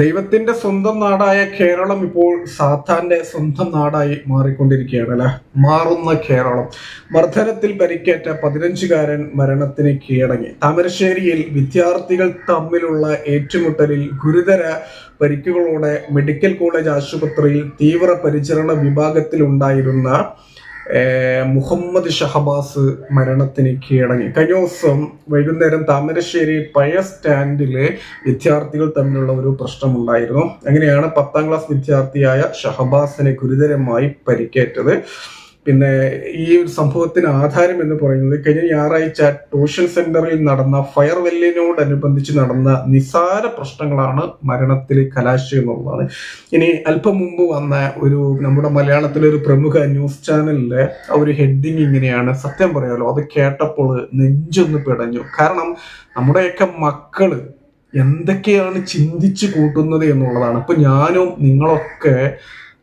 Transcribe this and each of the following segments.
ദൈവത്തിന്റെ സ്വന്തം നാടായ കേരളം ഇപ്പോൾ സാത്താന്റെ സ്വന്തം നാടായി മാറിക്കൊണ്ടിരിക്കുകയാണ് അല്ലെ മാറുന്ന കേരളം. മർദ്ദനത്തിൽ പരിക്കേറ്റ പതിനഞ്ചുകാരൻ മരണത്തിന് കീഴടങ്ങി. താമരശ്ശേരിയിൽ വിദ്യാർത്ഥികൾ തമ്മിലുള്ള ഏറ്റുമുട്ടലിൽ ഗുരുതര പരിക്കുകളോടെ മെഡിക്കൽ കോളേജ് ആശുപത്രിയിൽ തീവ്ര പരിചരണ വിഭാഗത്തിലുണ്ടായിരുന്ന മുഹമ്മദ് ഷഹബാസ് മരണത്തിന് കീഴടങ്ങി കഴിഞ്ഞ ദിവസം വൈകുന്നേരം താമരശ്ശേരി പഴയ സ്റ്റാൻഡിൽ വിദ്യാർത്ഥികൾ തമ്മിലുള്ള ഒരു പ്രശ്നമുണ്ടായിരുന്നു. അങ്ങനെയാണ് പത്താം ക്ലാസ് വിദ്യാർത്ഥിയായ ഷഹബാസിനെ ഗുരുതരമായി പരിക്കേറ്റത്? പിന്നെ ഈ ഒരു സംഭവത്തിന് ആധാരം എന്ന് പറയുന്നത് കഴിഞ്ഞ ഞായറാഴ്ച ട്യൂഷൻ സെന്ററിൽ നടന്ന ഫയർവെല്ലിനോടനുബന്ധിച്ച് നടന്ന നിസാര പ്രശ്നങ്ങളാണ് മരണത്തിൽ കലാശം എന്നുള്ളതാണ്. ഇനി അല്പം മുമ്പ് വന്ന ഒരു നമ്മുടെ മലയാളത്തിലെ ഒരു പ്രമുഖ ന്യൂസ് ചാനലിലെ ഒരു ഹെഡിങ് ഇങ്ങനെയാണ്. സത്യം പറയാലോ അത് കേട്ടപ്പോൾ നെഞ്ചൊന്ന് പിടഞ്ഞു. കാരണം നമ്മുടെയൊക്കെ മക്കൾ എന്തൊക്കെയാണ് ചിന്തിച്ചു കൂട്ടുന്നത് എന്നുള്ളതാണ്. ഇപ്പൊ ഞാനും നിങ്ങളൊക്കെ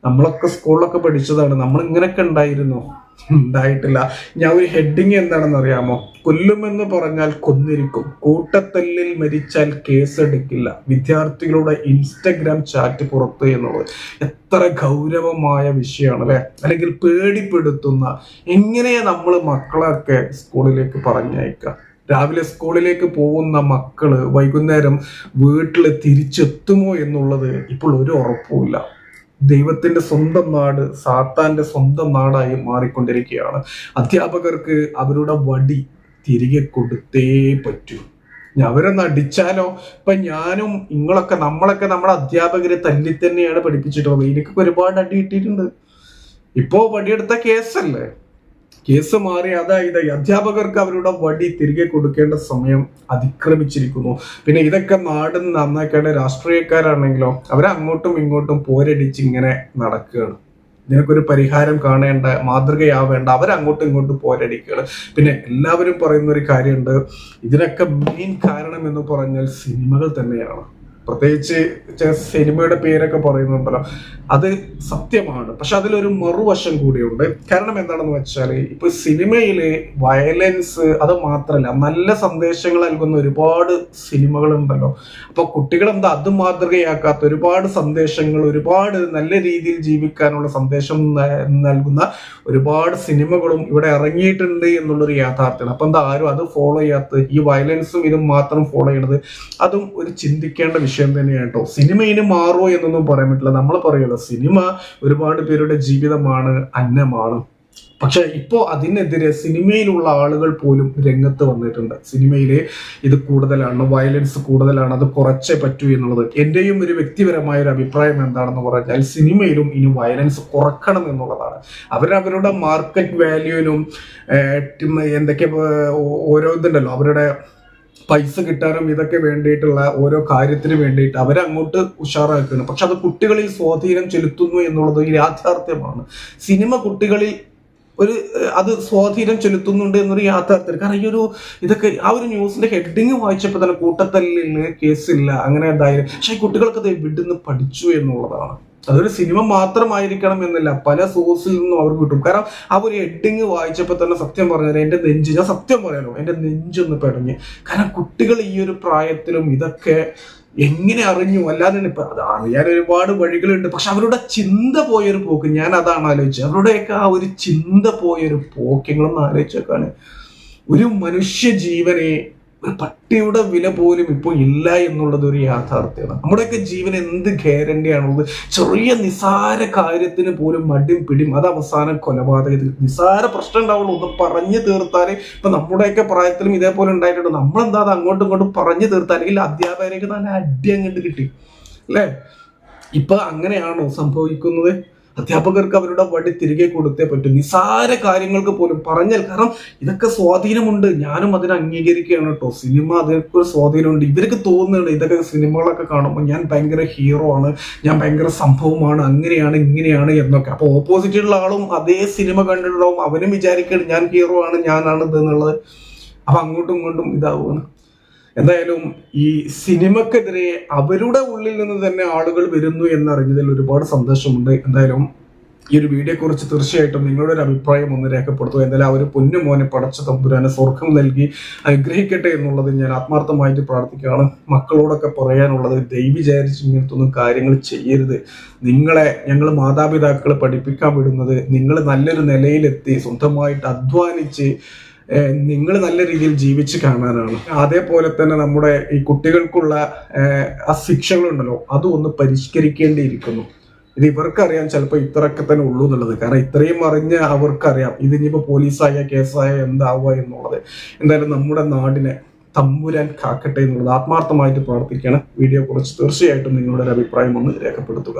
നമ്മളൊക്കെ സ്കൂളിലൊക്കെ പഠിച്ചതാണ്. നമ്മൾ ഇങ്ങനെയൊക്കെ ഉണ്ടായിരുന്നു. ഉണ്ടായിട്ടില്ല. ഞാൻ ഒരു ഹെഡിങ് എന്താണെന്ന് അറിയാമോ കൊല്ലുമെന്ന് പറഞ്ഞാൽ കൊന്നിരിക്കും. കൂട്ടത്തല്ലിൽ മരിച്ചാൽ കേസെടുക്കില്ല. വിദ്യാർത്ഥികളുടെ ഇൻസ്റ്റഗ്രാം ചാറ്റ് പുറത്ത് എന്നുള്ളത് എത്ര ഗൗരവമായ വിഷയമാണ് അല്ലെ അല്ലെങ്കിൽ പേടിപ്പെടുത്തുന്ന എങ്ങനെയാ നമ്മൾ മക്കളൊക്കെ സ്കൂളിലേക്ക് പറഞ്ഞയക്കുക? രാവിലെ സ്കൂളിലേക്ക് പോകുന്ന മക്കൾ വൈകുന്നേരം വീട്ടിൽ തിരിച്ചെത്തുമോ എന്നുള്ളത് ഇപ്പോൾ ഒരു ഉറപ്പുമില്ല. ദൈവത്തിന്റെ സ്വന്തം നാട് സാത്താന്റെ സ്വന്തം നാടായി മാറിക്കൊണ്ടിരിക്കുകയാണ്. അധ്യാപകർക്ക് അവരുടെ വടി തിരികെ കൊടുത്തേ പറ്റൂ. അവരൊന്ന് അടിച്ചാലോ? ഇപ്പൊ ഞാനും നിങ്ങളൊക്കെ നമ്മളൊക്കെ നമ്മുടെ അധ്യാപകരെ തല്ലി തന്നെയാണ് പഠിപ്പിച്ചിട്ടുള്ളത്. എനിക്കൊക്കെ ഒരുപാട് അടി കിട്ടിയിട്ടുണ്ട്. ഇപ്പോ വടിയെടുത്ത കേസല്ലേ? കേസ് മാറി അതായത് അധ്യാപകർക്ക് അവരുടെ വടി തിരികെ കൊടുക്കേണ്ട സമയം അതിക്രമിച്ചിരിക്കുന്നു. പിന്നെ ഇതൊക്കെ നാട് നന്നാക്കേണ്ട രാഷ്ട്രീയക്കാരാണെങ്കിലോ അവരെ അങ്ങോട്ടും ഇങ്ങോട്ടും പോരടിച്ച് ഇങ്ങനെ നടക്കുകയാണ്. ഇതിനൊക്കെ പരിഹാരം കാണേണ്ട മാതൃകയാവേണ്ട അവരങ്ങോട്ടും ഇങ്ങോട്ടും പോരടിക്കുകയാണ്. പിന്നെ എല്ലാവരും പറയുന്ന ഒരു കാര്യമുണ്ട് ഇതിനൊക്കെ മെയിൻ കാരണം എന്ന് പറഞ്ഞാൽ സിനിമകൾ തന്നെയാണ്. പ്രത്യേകിച്ച് ചില സിനിമയുടെ പേരൊക്കെ പറയുന്നുണ്ടല്ലോ. അത് സത്യമാണ്. പക്ഷെ അതിലൊരു മറുവശം കൂടിയുണ്ട്. കാരണം എന്താണെന്ന് വെച്ചാൽ ഇപ്പൊ സിനിമയിൽ വയലൻസ് അത് മാത്രമല്ല നല്ല സന്ദേശങ്ങൾ നൽകുന്ന ഒരുപാട് സിനിമകളുണ്ടല്ലോ. അപ്പൊ കുട്ടികൾ എന്താ അത് മാതൃകയാക്കാത്ത ഒരുപാട് സന്ദേശങ്ങൾ ഒരുപാട് നല്ല രീതിയിൽ ജീവിക്കാനുള്ള സന്ദേശം നൽകുന്ന ഒരുപാട് സിനിമകളും ഇവിടെ ഇറങ്ങിയിട്ടുണ്ട് എന്നുള്ളൊരു യാഥാർത്ഥ്യമാണ്. അപ്പൊ എന്താ ആരും അത് ഫോളോ ചെയ്യാത്ത ഈ വയലൻസും ഇതും മാത്രം ഫോളോ ചെയ്യണത്? അതും ഒരു ചിന്തിക്കേണ്ട വിഷയം തന്നെയാണ് കേട്ടോ. സിനിമ ഇനി മാറുമോ എന്നൊന്നും പറയാൻ പറ്റില്ല. നമ്മൾ പറയുമല്ലോ സിനിമ ഒരുപാട് പേരുടെ ജീവിതമാണ് അന്നമാണ്. പക്ഷെ ഇപ്പോൾ അതിനെതിരെ സിനിമയിലുള്ള ആളുകൾ പോലും രംഗത്ത് വന്നിട്ടുണ്ട്. സിനിമയിലെ ഇത് കൂടുതലാണ് വയലൻസ് കൂടുതലാണ് അത് കുറച്ചേ പറ്റൂ എന്നുള്ളത്. എന്റെയും ഒരു വ്യക്തിപരമായ ഒരു അഭിപ്രായം എന്താണെന്ന് പറഞ്ഞാൽ സിനിമയിലും ഇനി വയലൻസ് കുറക്കണം എന്നുള്ളതാണ്. അവരവരുടെ മാർക്കറ്റ് വാല്യൂവിനും എന്തൊക്കെ ഓരോ ഇതുണ്ടല്ലോ. അവരുടെ പൈസ കിട്ടാനും ഇതൊക്കെ വേണ്ടിയിട്ടുള്ള ഓരോ കാര്യത്തിന് വേണ്ടിയിട്ട് അവരങ്ങോട്ട് ഉഷാറാക്കുകയാണ്. പക്ഷെ അത് കുട്ടികളിൽ സ്വാധീനം ചെലുത്തുന്നു എന്നുള്ളത് ഒരു യാഥാർത്ഥ്യമാണ്. സിനിമ കുട്ടികളിൽ ഒരു അത് സ്വാധീനം ചെലുത്തുന്നുണ്ട് എന്നൊരു യാഥാർത്ഥ്യം കാരണം ഈ ഒരു ഇതൊക്കെ ആ ഒരു ന്യൂസിന്റെ ഹെഡിങ് വായിച്ചപ്പോൾ തന്നെ കൂട്ടത്തല്ലിന് കേസില്ല അങ്ങനെ എന്തായാലും. പക്ഷെ ഈ അത് എവിടുന്ന് പഠിച്ചു എന്നുള്ളതാണ്. അതൊരു സിനിമ മാത്രമായിരിക്കണം എന്നില്ല പല സോഴ്സിൽ നിന്നും അവർക്ക് കിട്ടും. കാരണം ആ ഒരു ഹെഡിങ് വായിച്ചപ്പോൾ തന്നെ സത്യം പറഞ്ഞാൽ എന്റെ നെഞ്ച് ഞാൻ സത്യം പറയാലോ എന്റെ നെഞ്ചൊന്ന് പെടഞ്ഞ് കാരണം കുട്ടികൾ ഈ ഒരു പ്രായത്തിലും ഇതൊക്കെ എങ്ങനെ അറിഞ്ഞു? അല്ലാതെ ഇപ്പൊ അത് അറിയാൻ ഒരുപാട് വഴികളുണ്ട്. പക്ഷെ അവരുടെ ചിന്ത പോയൊരു പോക്ക്. ഞാൻ അതാണ് ആലോചിച്ചത്. അവരുടെയൊക്കെ ആ ഒരു ചിന്ത പോയൊരു പോക്ക്. നിങ്ങളൊന്ന് ആലോചിച്ചേക്കാണ് ഒരു മനുഷ്യ ജീവനെ ഒരു പട്ടിയുടെ വില പോലും ഇപ്പോൾ ഇല്ല എന്നുള്ളത് ഒരു യാഥാർത്ഥ്യമാണ്. നമ്മുടെയൊക്കെ ജീവൻ എന്ത് ഗ്യാരണ്ടി ആണുള്ളത്? ചെറിയ നിസാര കാര്യത്തിന് പോലും മടിയും പിടിയും അത് അവസാനം കൊലപാതകത്തിൽ നിസാര പ്രശ്നം ഉണ്ടാവുള്ളൂ. ഒന്ന് പറഞ്ഞു തീർത്താൽ ഇപ്പം നമ്മുടെയൊക്കെ പ്രായത്തിലും ഇതേപോലെ ഉണ്ടായിട്ടുണ്ട്. നമ്മളെന്താ അത് അങ്ങോട്ടും ഇങ്ങോട്ടും പറഞ്ഞു തീർത്താൽ? അല്ലെങ്കിൽ അധ്യാപകരേക്ക് നല്ല അടി അങ്ങോട്ട് കിട്ടി. അല്ലേ? ഇപ്പം അങ്ങനെയാണോ സംഭവിക്കുന്നത്? അധ്യാപകർക്ക് അവരുടെ വഴി തിരികെ കൊടുത്തേ പറ്റും. നിസാര കാര്യങ്ങൾക്ക് പോലും പറഞ്ഞാൽ കാരണം ഇതൊക്കെ സ്വാധീനമുണ്ട്. ഞാനും അതിനെ അംഗീകരിക്കുകയാണ് കേട്ടോ. സിനിമ അതിനൊക്കെ സ്വാധീനമുണ്ട്. ഇവർക്ക് തോന്നുന്നുണ്ട് ഇതൊക്കെ സിനിമകളൊക്കെ കാണുമ്പോൾ ഞാൻ ഭയങ്കര ഹീറോ ആണ്. ഞാൻ ഭയങ്കര സംഭവമാണ്. അങ്ങനെയാണ് ഇങ്ങനെയാണ് എന്നൊക്കെ. അപ്പോൾ ഓപ്പോസിറ്റുള്ള ആളും അതേ സിനിമ കണ്ടിട്ടുണ്ടാവും. അവനും വിചാരിക്കണം ഞാൻ ഹീറോ ആണ് ഞാനാണ് ഇതെന്നുള്ളത്. അപ്പൊ അങ്ങോട്ടും ഇങ്ങോട്ടും ഇതാവുകയാണ്. എന്തായാലും ഈ സിനിമക്കെതിരെ അവരുടെ ഉള്ളിൽ നിന്ന് തന്നെ ആളുകൾ വരുന്നു എന്നറിഞ്ഞതിൽ ഒരുപാട് സന്തോഷമുണ്ട്. എന്തായാലും ഈ ഒരു വീഡിയോ കുറിച്ച് തീർച്ചയായിട്ടും നിങ്ങളുടെ ഒരു അഭിപ്രായം ഒന്ന് രേഖപ്പെടുത്തുക. എന്തായാലും അവർ പൊന്നു മോനെ പടച്ച തമ്പുരാനെ സ്വർഗം നൽകി അനുഗ്രഹിക്കട്ടെ എന്നുള്ളത് ഞാൻ ആത്മാർത്ഥമായിട്ട് പ്രാർത്ഥിക്കുകയാണ്. മക്കളോടൊക്കെ പറയാനുള്ളത് ദൈവം വിചാരിച്ച് ഇങ്ങനത്തൊന്നും കാര്യങ്ങൾ ചെയ്യരുത്. നിങ്ങളെ ഞങ്ങൾ മാതാപിതാക്കളെ പഠിപ്പിക്കാൻ വിടുന്നത് നിങ്ങൾ നല്ലൊരു നിലയിലെത്തി സ്വന്തമായിട്ട് അധ്വാനിച്ച് നിങ്ങൾ നല്ല രീതിയിൽ ജീവിച്ച് കാണാനാണ്. അതേപോലെ തന്നെ നമ്മുടെ ഈ കുട്ടികൾക്കുള്ള ആ ശിക്ഷകളുണ്ടല്ലോ അതും ഒന്ന് പരിഷ്കരിക്കേണ്ടിയിരിക്കുന്നു. ഇത് ഇവർക്കറിയാം ചിലപ്പോൾ ഇത്രയൊക്കെ തന്നെ ഉള്ളൂ എന്നുള്ളത്. കാരണം ഇത്രയും അറിഞ്ഞ് അവർക്കറിയാം ഇത് ഇനിയിപ്പോൾ പോലീസായ കേസായ എന്താവുക എന്നുള്ളത്. എന്തായാലും നമ്മുടെ നാടിനെ തമ്പുരാൻ കാക്കട്ടെ എന്നുള്ളത് ആത്മാർത്ഥമായിട്ട് പ്രാർത്ഥിക്കണം വീഡിയോ കുറച്ച് തീർച്ചയായിട്ടും നിങ്ങളുടെ ഒരു അഭിപ്രായം ഒന്ന് രേഖപ്പെടുത്തുക.